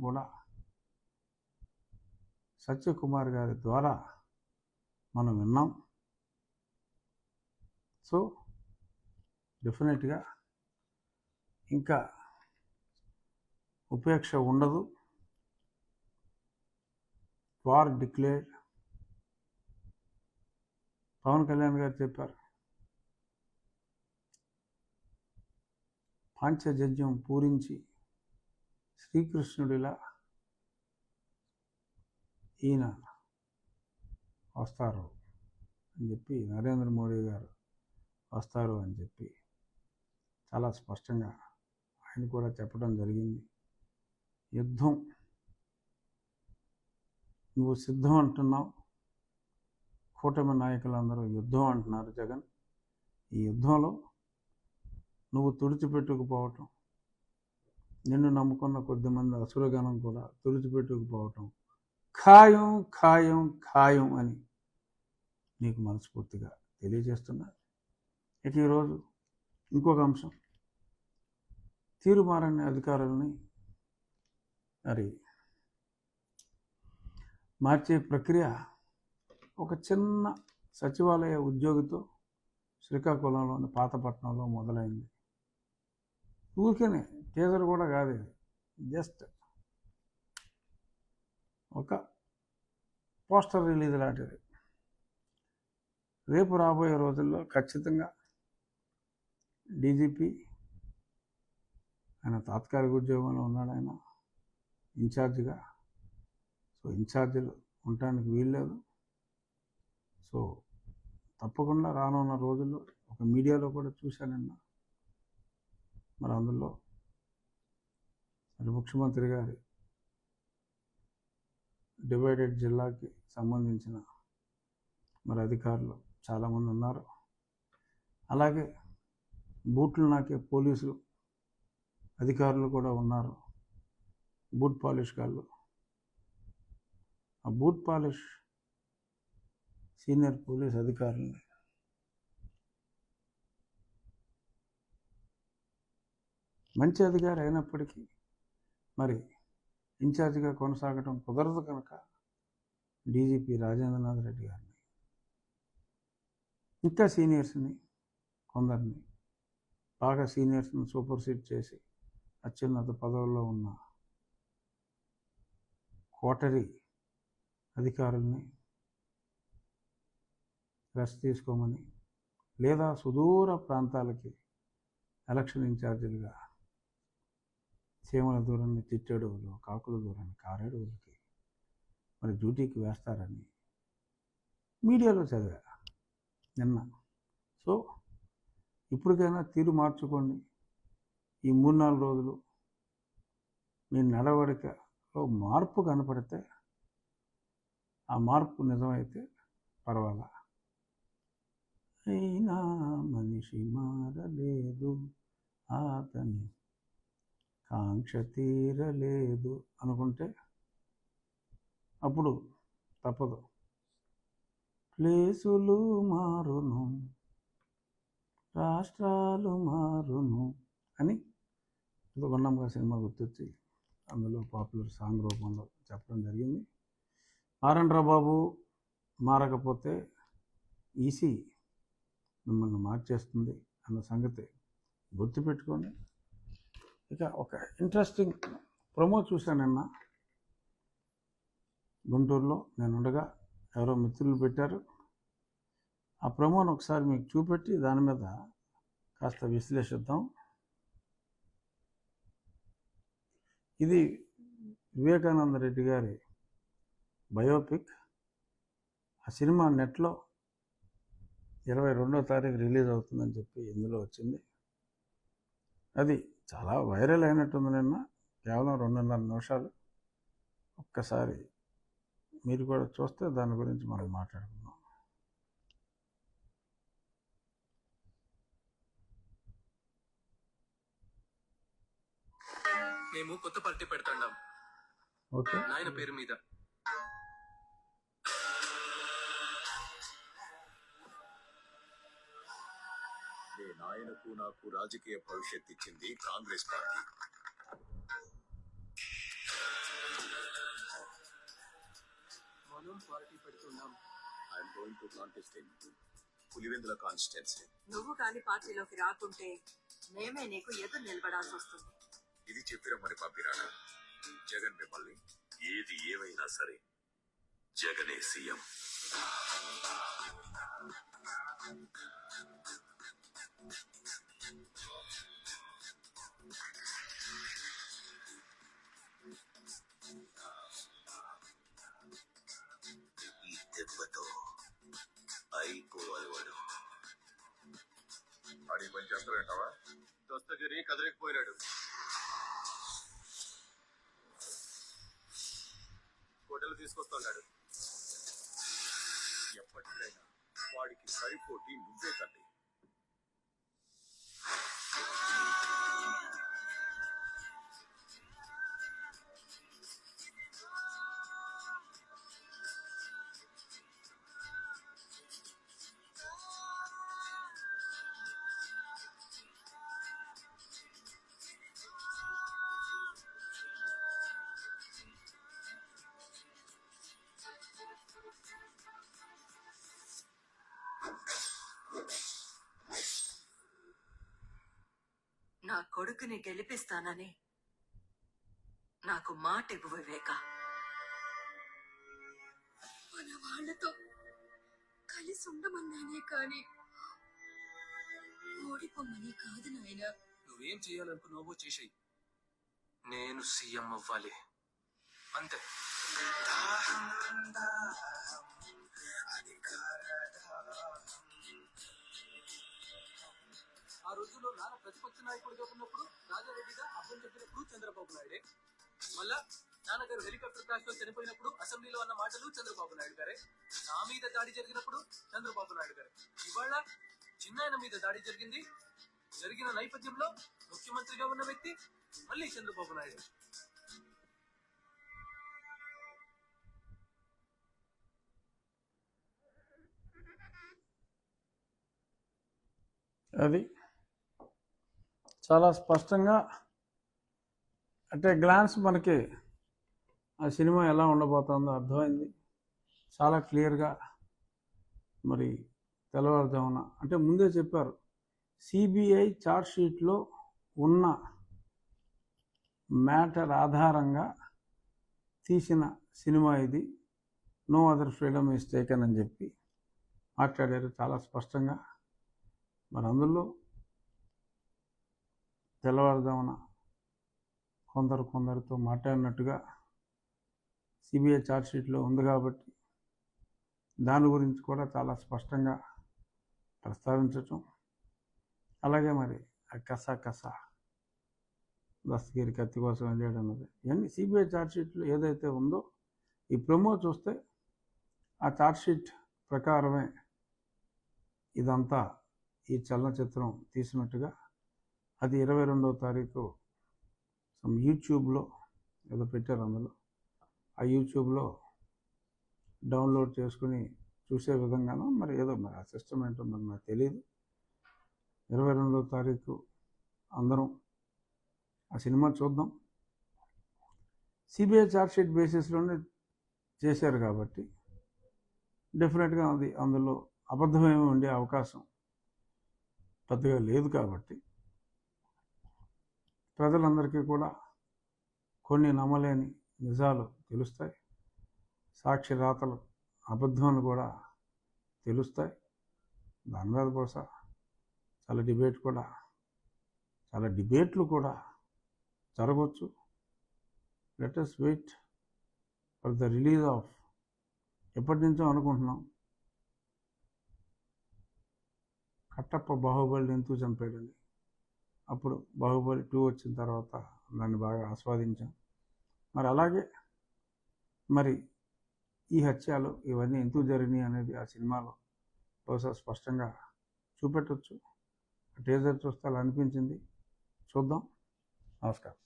కూడా సత్యకుమార్ గారి ద్వారా మనం విన్నాం. సో డెఫినెట్గా ఇంకా ఉపేక్ష ఉండదు. War declare. పవన్ కళ్యాణ్ గారు చెప్పారు పాంచజన్యం పూరించి శ్రీకృష్ణుడిలా ఈయన వస్తారు అని చెప్పి నరేంద్ర మోడీ గారు వస్తారు అని చెప్పి చాలా స్పష్టంగా ఆయన కూడా చెప్పడం జరిగింది. యుద్ధం నువ్వు సిద్ధం అంటున్నావు కూటమి నాయకులందరూ యుద్ధం అంటున్నారు జగన్. ఈ యుద్ధంలో నువ్వు తుడిచిపెట్టుకుపోవటం నిన్ను నమ్ముకున్న కొద్దిమంది అసురగణం కూడా తుడిచిపెట్టుకుపోవటం. ఖాయం ఖాయం ఖాయం అని నీకు మనస్ఫూర్తిగా తెలియజేస్తున్నా. ఇక ఈరోజు ఇంకొక అంశం. తీరుమారని అధికారులని మరి మార్చే ప్రక్రియ ఒక చిన్న సచివాలయ ఉద్యోగితో శ్రీకాకుళంలోని పాతపట్నంలో మొదలైంది. ఊరికనే టీజర్ కూడా కాదు ఇది. జస్ట్ ఒక పోస్టర్ రిలీజ్ లాంటిది. రేపు రాబోయే రోజుల్లో ఖచ్చితంగా డీజీపీ ఆయన తాత్కాలిక ఉద్యోగంలో ఉన్నాడు ఆయన ఇన్ఛార్జిగా. సో ఇన్ఛార్జీలు ఉండటానికి వీల్లేదు. సో తప్పకుండా రానున్న రోజుల్లో ఒక మీడియాలో కూడా చూశానన్నా మరి అందులో. మరి ముఖ్యమంత్రి గారి డివైడెడ్ జిల్లాకి సంబంధించిన మరి అధికారులు చాలామంది ఉన్నారు. అలాగే బూట్లు నాకే పోలీసులు అధికారులు కూడా ఉన్నారు. బూట్ పాలిష్ కాళ్ళు ఆ బూట్ పాలిష్ సీనియర్ పోలీస్ అధికారుల్ని మంచి అధికారి అయినప్పటికీ మరి ఇన్ఛార్జిగా కొనసాగడం కుదరదు కనుక డీజీపీ రాజేంద్రనాథ్ రెడ్డి గారిని ఇంకా సీనియర్స్ని కొందరిని బాగా సీనియర్స్ని సూపర్సీడ్ చేసి అత్యున్నత పదవుల్లో ఉన్న కోటరీ అధికారుల్ని రెస్ట్ తీసుకోమని లేదా సుదూర ప్రాంతాలకి ఎలక్షన్ ఇన్ఛార్జీలుగా సీమల దూరాన్ని చిట్టడుగులు కాకుల దూరాన్ని కారేడుగులకి మరి డ్యూటీకి వేస్తారని మీడియాలో చదివా నిన్న. సో ఇప్పటికైనా తీరు మార్చుకోండి. ఈ మూడు నాలుగు రోజులు మీ నడవడికలో మార్పు కనపడితే ఆ మార్పు నిజమైతే పర్వాలా? అయినా మనిషి మారలేదు. అతని కాంక్ష తీరలేదు అనుకుంటే అప్పుడు తప్పదు. ప్లేసులు మారును రాష్ట్రాలు మారును అని గుండమ్మ సినిమా గుర్తొచ్చి అందులో పాపులర్ సాంగ్ రూపంలో చెప్పడం జరిగింది. మారండ్రా బాబు మారకపోతే ఈసీ మిమ్మల్ని మార్చేస్తుంది అన్న సంగతి గుర్తుపెట్టుకొని ఇక ఒక ఇంట్రెస్టింగ్ ప్రమో చూశాను నిన్న గుంటూరులో నేను ఉండగా ఎవరో మిత్రులు పెట్టారు. ఆ ప్రమోను ఒకసారి మీకు చూపెట్టి దాని మీద కాస్త విశ్లేషిద్దాం. ఇది వివేకానంద రెడ్డి గారి బయోపిక్ ఆ సినిమా నెట్లో ఇరవై రెండో తారీఖు రిలీజ్ అవుతుందని చెప్పి ఇందులో వచ్చింది. అది చాలా వైరల్ అయినట్టుంది నిన్న. కేవలం రెండున్నర నిమిషాలు. ఒక్కసారి మీరు కూడా చూస్తే దాని గురించి మనం మాట్లాడుకుందాం. మేము కొత్త పార్టీ పెడతాండాం. ఓకే. నాయన పేరు మీద. మీ నాయనకు నాకు రాజకీయ భవిష్యత్ ఇచ్చింది కాంగ్రెస్ పార్టీ. మనం పార్టీ పెడుతున్నాం. I'm going to contest in Pulivendula constituency నువ్వు కాని పార్టీలోకి రాకుంటే మేమే నీకు ఎదురు నిలబడాల్సి వస్తుంది. ఇది చెప్పిరమ్మని పంపిరాడా జగన్ మిమ్మల్ని ఏది ఏమైనా సరే జగనే సీఎం. ఈ దెబ్బతో అయిపోవాలి వాడు అడిగి పని చేస్తారంటావా దస్తగిరి కదిలేకపోయినాడు. కోటలు తీసుకొస్తున్నాడు ఎప్పటికైనా వాడికి సరిపోటీ నువ్వే తల్లి. నా కొడుకుని గెలిపిస్తానని నాకు మాట ఇవ్వు వివేక. మన వాళ్ళతో కలిసి ఉండమన్నానే కాని ఓడిపోమని కాదు నాయనా. నువ్వేం చేయాలనుకున్నావో చేసేయి. నేను సీఎం అవ్వాలి. అంతే. రోజుల్లో నాన్న ప్రతిపక్ష నాయకుడిగా ఉన్నప్పుడు రాజారెడ్డిగా అర్థం చెప్పినప్పుడు చంద్రబాబు నాయుడే. మళ్ళా నాన్నగారు హెలికాప్టర్ క్రాష్లో చనిపోయినప్పుడు అసెంబ్లీలో అన్న మాటలు చంద్రబాబు నాయుడు గారే. నా మీద దాడి జరిగినప్పుడు చంద్రబాబు నాయుడు గారే. ఇవాళ చిన్నాయన మీద దాడి జరిగింది. జరిగిన నేపథ్యంలో ముఖ్యమంత్రిగా ఉన్న వ్యక్తి మళ్ళీ చంద్రబాబు నాయుడు. అది చాలా స్పష్టంగా అంటే గ్లాన్స్ మనకి ఆ సినిమా ఎలా ఉండబోతుందో అర్థమైంది. చాలా క్లియర్గా మరి తెల్లవారుజామున అంటే ముందే చెప్పారు. సిబిఐ షీట్లో ఉన్న మ్యాటర్ ఆధారంగా తీసిన సినిమా ఇది. No other freedom is taken అని చెప్పి మాట్లాడారు చాలా స్పష్టంగా. మరి అందులో తెల్లవారుజామున కొందరు కొందరితో మాట్లాడినట్టుగా సిబిఐ ఛార్జ్షీట్లో ఉంది కాబట్టి దాని గురించి కూడా చాలా స్పష్టంగా ప్రస్తావించటం. అలాగే మరి ఆ కసా కసా దస్తగిరి కత్తి కోసం వెళ్ళాడు అన్నది. ఇవన్నీ సిబిఐ ఛార్జ్షీట్లో ఏదైతే ఉందో ఈ ప్రమో చూస్తే ఆ ఛార్జ్షీట్ ప్రకారమే ఇదంతా ఈ చలనచిత్రం తీసినట్టుగా అది ఇరవై రెండవ తారీఖు. సమ్ యూట్యూబ్లో ఏదో పెట్టారు అందులో. ఆ యూట్యూబ్లో డౌన్లోడ్ చేసుకుని చూసే విధంగానో మరి ఏదో మరి ఆ సిస్టమ్ ఏంటో మరి నాకు తెలియదు ఇరవై రెండవ తారీఖు అందరం ఆ సినిమా చూద్దాం. సిబిఐ ఛార్జ్షీట్ బేసిస్లోనే చేశారు కాబట్టి డెఫినెట్గా అది అందులో అబద్ధమేమి ఉండే అవకాశం పెద్దగా లేదు కాబట్టి ప్రజలందరికీ కూడా కొన్ని నమ్మలేని నిజాలు తెలుస్తాయి. సాక్షి రాతలు అబద్ధం కూడా తెలుస్తాయి. దాని మీద బహుశా చాలా డిబేట్ కూడా చాలా డిబేట్లు కూడా జరగవచ్చు. Let's wait for the release of ఎప్పటి నుంచో అనుకుంటున్నాం. కట్టప్ప బాహుబలిని ఎందుకు చంపాడని అప్పుడు బాహుబలి టూ వచ్చిన తర్వాత దాన్ని బాగా ఆస్వాదించాం. మరి అలాగే మరి ఈ హత్యలు ఇవన్నీ ఎందుకు జరిగినాయి అనేది ఆ సినిమాలో బహుశా స్పష్టంగా చూపెట్టచ్చు. టీజర్ చూస్తే అలా అనిపించింది. చూద్దాం. నమస్కారం.